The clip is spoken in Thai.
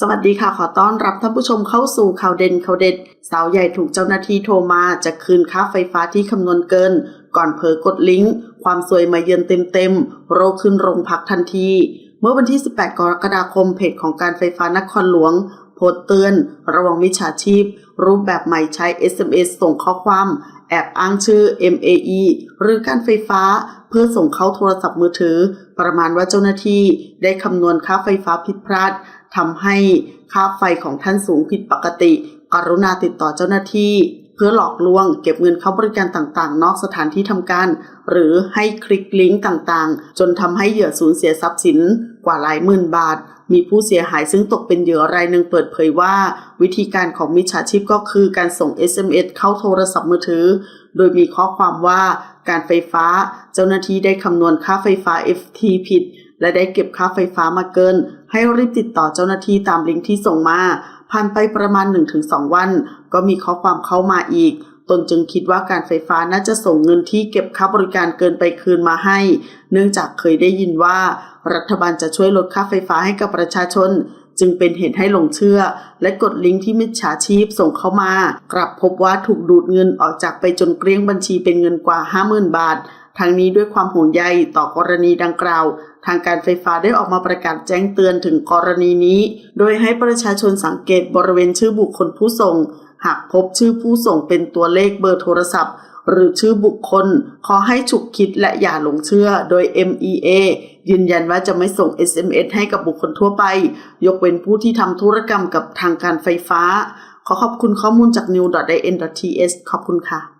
สวัสดีค่ะ ขอต้อนรับท่านผู้ชมเข้าสู่ข่าวเด่นข่าวเด็ด สาวใหญ่ถูกเจ้าหน้าที่โทรมาจะคืนค่าไฟฟ้าที่คำนวณเกิน ก่อนเผลอกดลิงก์ ความสวยมาเยือนเต็มๆ โรคขึ้นโรงพักทันที เมื่อวันที่ 18 กรกฎาคมเพจของการไฟฟ้านครหลวง โพสเตือน ระวังมิจฉาชีพ รูปแบบใหม่ใช้ SMS ส่งข้อความ แอบอ้างชื่อ MAE หรือการไฟฟ้า เพื่อส่งเข้าโทรศัพท์มือถือ ประมาณว่าเจ้าหน้าที่ได้คำนวณค่าไฟฟ้าผิดพลาดทำให้ค่าไฟของท่านสูงผิดปกติ กรุณาติดต่อเจ้าหน้าที่ เพื่อหลอกลวงเก็บเงินเข้าบริการต่างๆ นอกสถานที่ทำการ หรือให้คลิกลิงก์ต่างๆ จนทำให้เหยื่อสูญเสียทรัพย์สินกว่าหลายหมื่นบาท มีผู้เสียหายซึ่งตกเป็นเหยื่อรายหนึ่งเปิดเผยว่า วิธีการของมิจฉาชีพก็คือการส่ง SMS เข้าโทรศัพท์มือถือ โดยมีข้อความว่าการไฟฟ้า เจ้าหน้าที่ได้คำนวณค่าไฟฟ้า FT ผิด และได้เก็บค่าไฟฟ้ามาเกิน ให้รีบติดต่อเจ้าหน้าที่ตามลิงก์ที่ส่งมา ผ่านไปประมาณ 1-2 วัน ก็มีข้อความเข้ามาอีกตนจึงคิดว่าการไฟฟ้าน่าจะส่งเงินที่เก็บค่าบริการเกินไปคืนมาให้ เนื่องจากเคยได้ยินว่า รัฐบาลจะช่วยลดค่าไฟฟ้าให้กับประชาชน จึงเป็นเหตุให้หลงเชื่อ และกดลิงก์ที่มิจฉาชีพส่งเข้ามา กลับพบว่าถูกดูดเงินออกจากไปจนเกลี้ยงบัญชีเป็นเงินกว่า 50,000 บาท ทั้งนี้ด้วยความห่วงใยต่อกรณีดังกล่าว ทางการไฟฟ้าได้ออกมาประกาศแจ้งเตือนถึงกรณีนี้ โดยให้ประชาชนสังเกตบริเวณชื่อบุคคลผู้ส่ง หากพบชื่อผู้ส่งเป็นตัวเลขเบอร์โทรศัพท์ หรือชื่อบุคคล ขอให้ฉุกคิดและอย่าหลงเชื่อ โดย MEA ยืนยันว่าจะไม่ส่ง SMS ให้กับบุคคลทั่วไป ยกเว้นผู้ที่ทำธุรกรรมกับทางการไฟฟ้า ขอขอบคุณข้อมูลจาก new.in.th ขอบคุณค่ะ